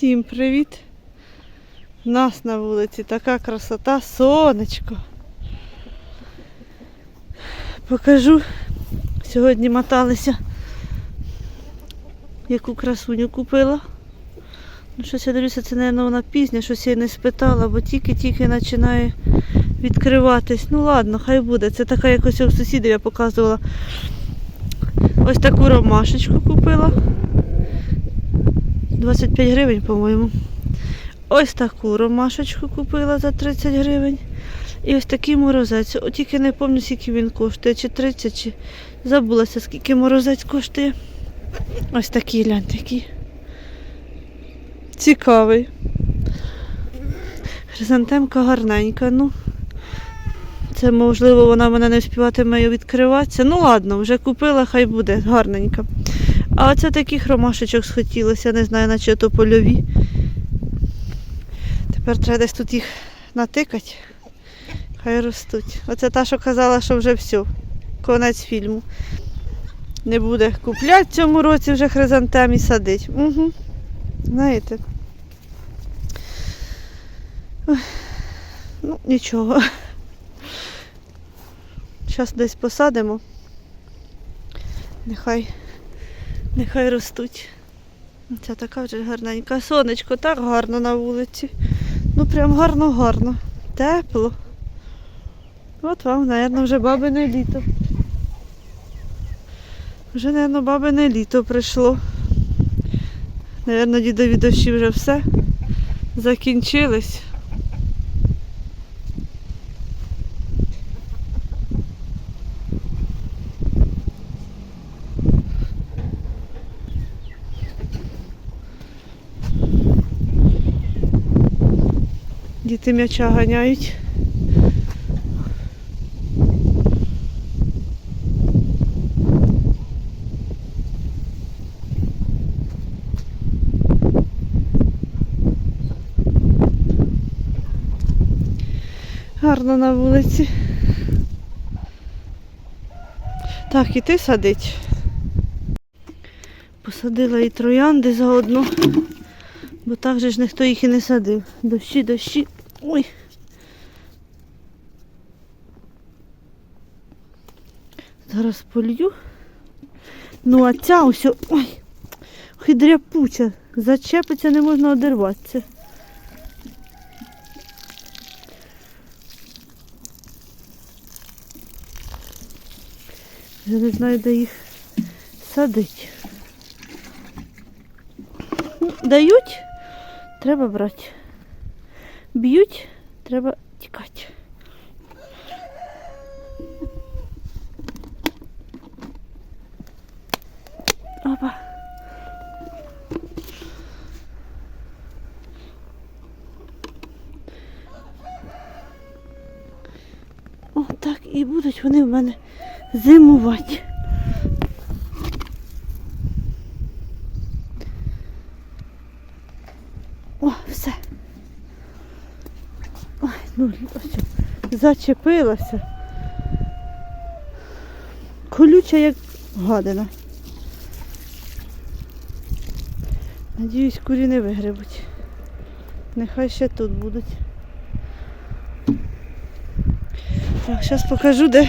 Всім привіт! У нас на вулиці така красота, сонечко. Покажу. Сьогодні моталися, яку красуню купила. Ну, щось я дивлюся, це, мабуть, вона пізня, щось я не спитала, бо тільки-тільки починає відкриватись. Ну ладно, хай буде. Це така якось у сусідів я показувала. Ось таку ромашечку купила. 25 гривень, по-моєму. Ось таку ромашечку купила за 30 гривень. І ось такий морозець. От тільки не пам'ятаю, скільки він коштує, чи 30, чи забулася, скільки морозець коштує. Ось такий гляньте, який. Цікавий. Хризантемка гарненька, ну. Це можливо вона мене не вспіватиме відкриватися. Ну ладно, вже купила, хай буде гарненька. А оце таких ромашечок схотілося, не знаю, наче то польові. Тепер треба десь тут їх натикати. Хай ростуть. Оце та, що казала, що вже все. Конець фільму. Не буде купляти в цьому році вже хризантем і садить. Угу. Знаєте. Ну, нічого. Зараз десь посадимо. Нехай, нехай ростуть. Ця така вже гарненька. Сонечко так гарно на вулиці. Ну прям гарно-гарно. Тепло. От вам, мабуть, вже бабине літо. Вже, мабуть, бабине літо прийшло. Наверно, дідові дощі вже все закінчились. Діти м'яча ганяють. Гарно на вулиці. Так, іти садить. Посадила і троянди заодно. Бо так же ж ніхто їх і не садив. Дощі, дощі. Ой. Зараз полью. Ну а ця ось, ой, хидряпуча. Зачепиться, не можна одерватися. Я не знаю, де їх садить. Дають, треба брати. Б'ють, треба тікати. Опа. О, так і будуть вони в мене зимувати. О, все. Ой, ну ось, зачепилася. Колюча як гадина. Надіюсь, курі не вигребуть. Нехай ще тут будуть. Так, зараз покажу, де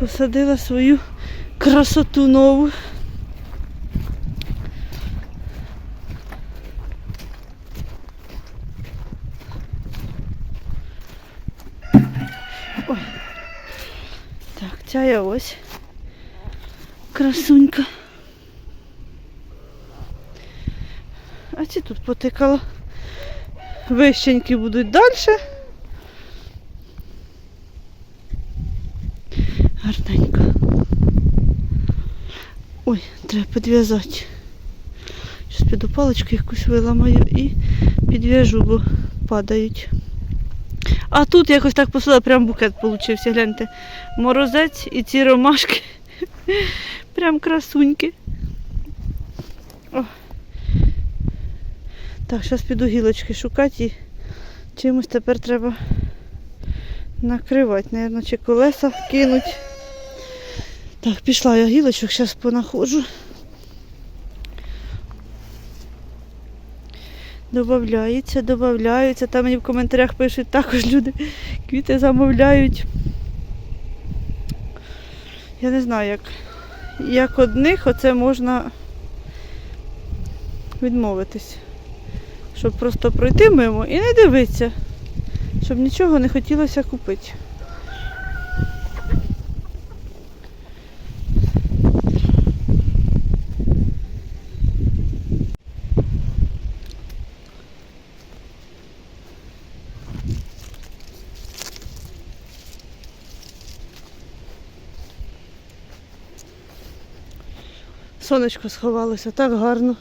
посадила свою красоту нову. Ой. Я ось. Красунька. А ці тут потикала. Вищенькі будуть далі. Гарненько. Ой, треба підв'язати. Зараз піду паличку якусь виламаю і підв'яжу, бо падають. А тут якось так посадила, прям букет получився, гляньте. Морозець і ці ромашки. Прям красуньки. О. Так, зараз піду гілочки шукати і чимось тепер треба накривати. Наверно, чи колеса кинуть. Так, пішла я гілочок, зараз понаходжу. Добавляється, добавляються. Там мені в коментарях пишуть також люди квіти замовляють. Я не знаю, як, як одних оце можна відмовитись. Щоб просто пройти мимо і не дивитися, щоб нічого не хотілося купити. Сонечко сховалося, так гарно.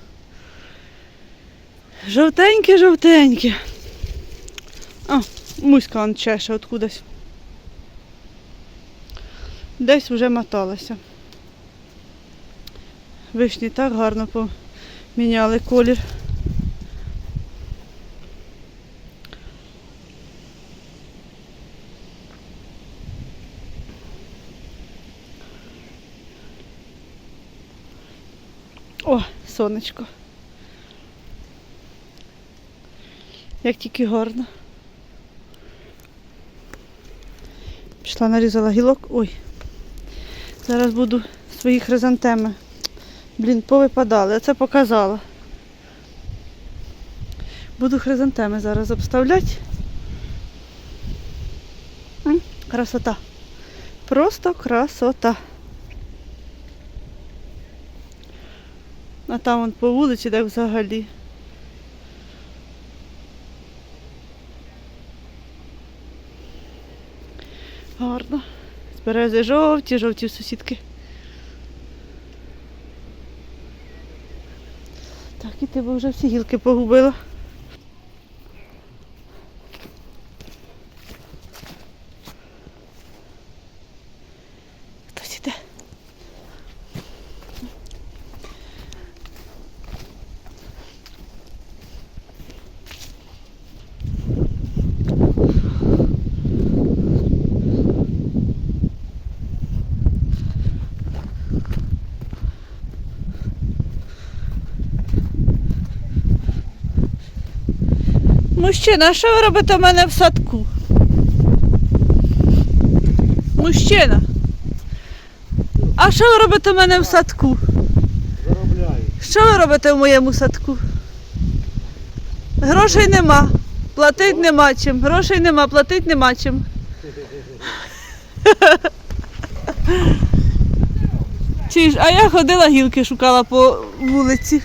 Жовтеньке, жовтеньке. А, муська чеше откудись. Десь вже моталася. Вишні так гарно поміняли колір. О, сонечко. Як тільки гарно. Пішла, нарізала гілок. Ой. Зараз буду свої хризантеми. Блін, повипадали. Оце показала. Буду хризантеми зараз обставляти. Красота. Просто красота. А там вон по вулиці, так взагалі. Гарно. З берези жовті, жовті сусідки. Так, і ти б вже всі гілки погубила. Хтось іде. Мужчина, а що ви робите в мене в садку? Мужчина. А що ви робите в мене в садку? Заробляю. Що ви робите в моєму садку? Грошей нема. Платить нема чим. Грошей нема, платить нема чим. Чи ж, а я ходила гілки шукала по вулиці.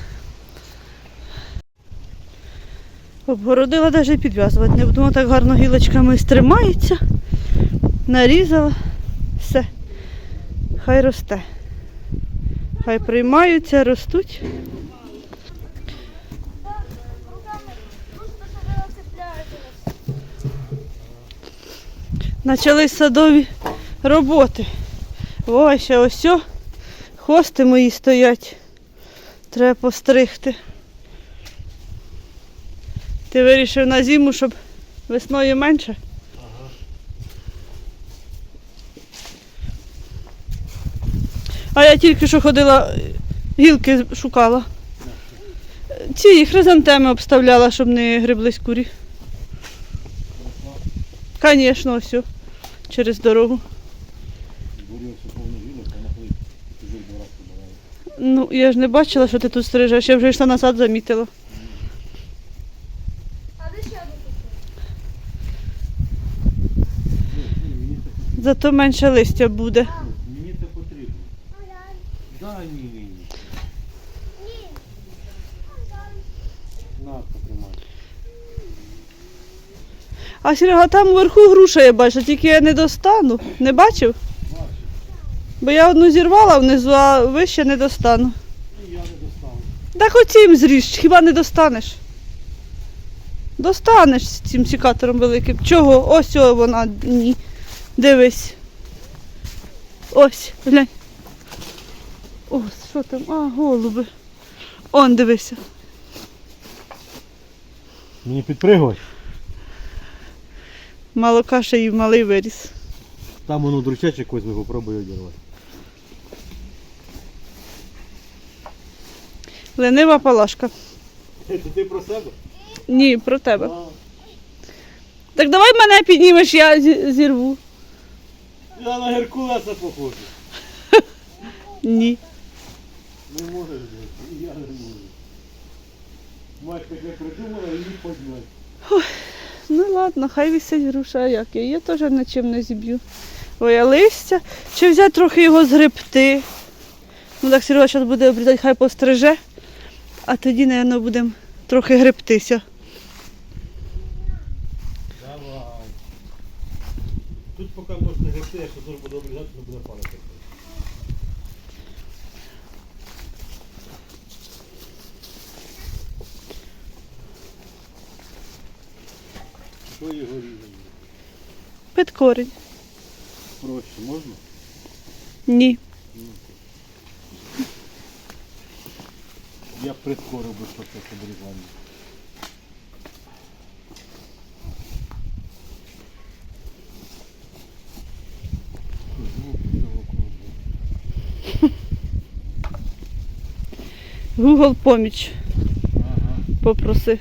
Обгородила навіть підв'язувати. Не буду, так гарно гілочками стримається. Нарізала. Все. Хай росте. Хай приймаються, ростуть. Почались садові роботи. Ой, ще ось хости мої стоять. Треба постригти. Ти вирішив на зиму, щоб весною менше? А я тільки що ходила, гілки шукала. Ці хризантеми обставляла, щоб не гриблись курі. Звісно, о, Через дорогу. Все. Ну, я ж не бачила, що ти тут стрижеш, я вже йшла назад, замітила. А де ще одну Ну, Мені це Зато менше листя буде. Мені це потрібно. Дай мені. Ні. На, потримай. А Серега, там вверху груша я бачу, тільки я не достану. Не бачив? Бачиш, Бо я одну зірвала внизу, а вище не достану. і я не достану. Так оцім зріж, хіба не достанеш? Достанеш з цим сікатором великим. Чого? Ось о вона. Ні. Дивись. Ось, глянь. О, що там? А, голуби. Он дивися. Мені підпригувати? Мало каші і малий виріс. Там воно дручаче якось ми попробую одірвати. Ленива палашка. Це ти про себе? Ні, про тебе. А, Так давай мене піднімеш, я зірву. Я на Геркулеса похожу. Ні. Не можеш бути, і я не можу. Мать таке придумала і її підняти. Ну ладно, хай висить груша, як я. Я теж нічим не зіб'ю. Ой, а листя. Чи взяти трохи його згребти. Ну так Серега зараз буде обрізати, хай постриже. А тоді, мабуть, будемо трохи гребтися. Давай. Тут поки гребти, якщо дуже буде обрізати, то буде падати. Що його різати? Під корінь. Проще можна? Ні. Я прискорив би процес обрізання. Google поміч Ага. попроси.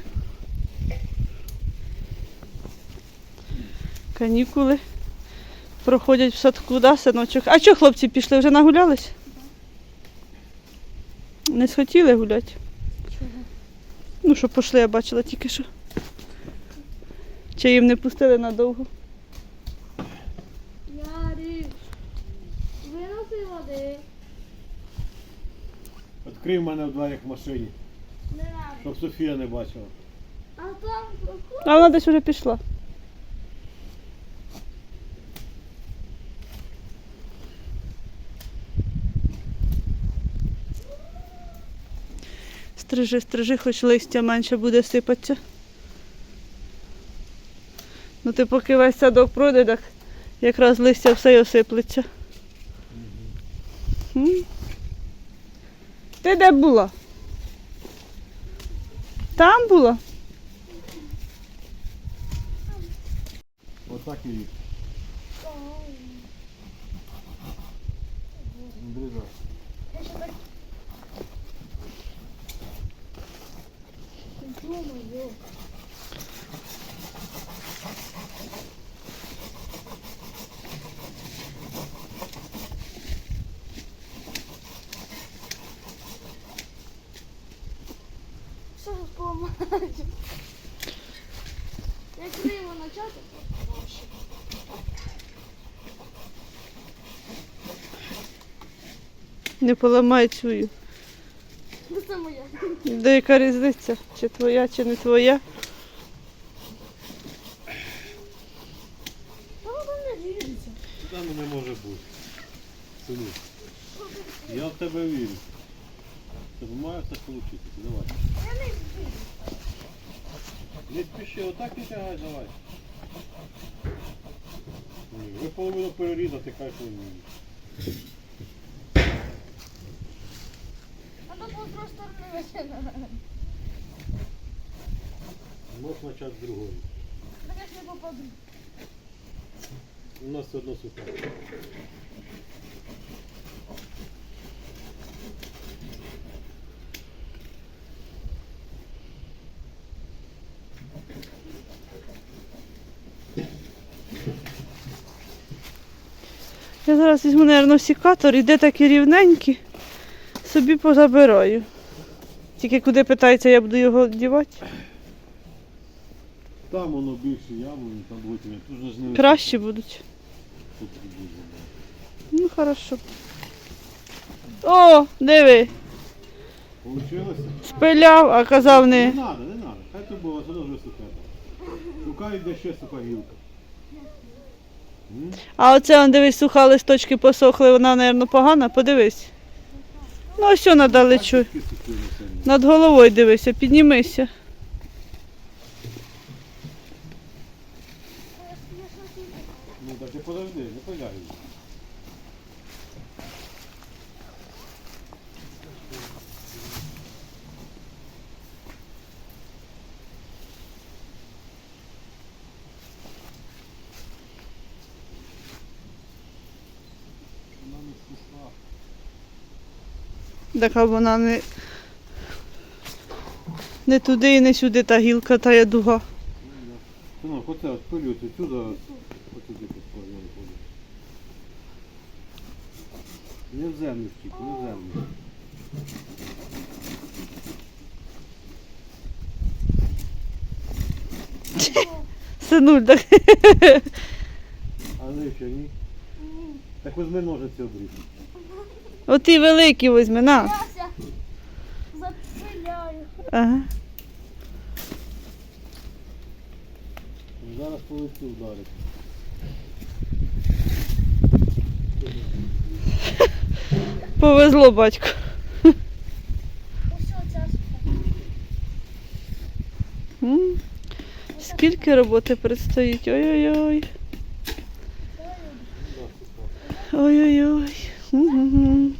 Канікули проходять в садку, да, синочок? А чого хлопці пішли? Вже нагулялись? Не схотіли гуляти? Чого? Ну, що пішли, я бачила тільки що. Чи їм не пустили надовго? Відкрий мене в дверях в машині, Не надо. щоб Софія не бачила. А там А вона десь вже пішла. Стрижи, стрижи, хоч листя менше буде сипатися. Ну ти поки весь садок пройде, так якраз листя все й осиплеться. М? Ти де була? Там була? Отак і їх. Обрізай. Я ще так... Ё-моё. Що ж поламати? Як криво начати, то важче. Не поламай цю. Ну це моя. Де яка різниця? Чи твоя, чи не твоя? Та воно не віриться. Там не може бути. Сину, я в тебе вірю. Тобі має все вийти. Давай. Я не вірю. Не спіши, отак і тягай, давай. Ви половину перерізати, хай що А то по стороні висина. Можеш почати з другої. Так я ж не попаду. У нас все одно сухе. Я зараз візьму, мабуть, сікатор і де такі рівненькі, собі позабираю. Тільки куди питається, я буду його дівати. Там воно більше яблуні, там буде тут ж не Кращі будуть. Тут буде. Ну, хорошо. О, диви, Получилося? спиляв, а казав Не не. треба, не треба. Хай то було, одно вже сухе. Шукай, де ще суха гілка. М? А оце, он, дивись, суха листочки посохли, вона, мабуть, погана, подивись. Ну, ось що надалечу. Над головою дивися, піднімися. Ну так ти подожди, не поляй. Вона не суха. Так вона не. Не туди і не сюди та гілка, та я дуга. Синок, оце от пилюється сюди, отуди поставили воду. Не в землю стік, не в землю. Синуль, так. Але що ні? Так візьми ножиці обріз. Оті великі візьми, на. Ага. Зараз по лицю вдарить. Повезло М. Скільки роботи предстоїть? Ой-ой-ой. Ой-ой-ой. 哼哼哼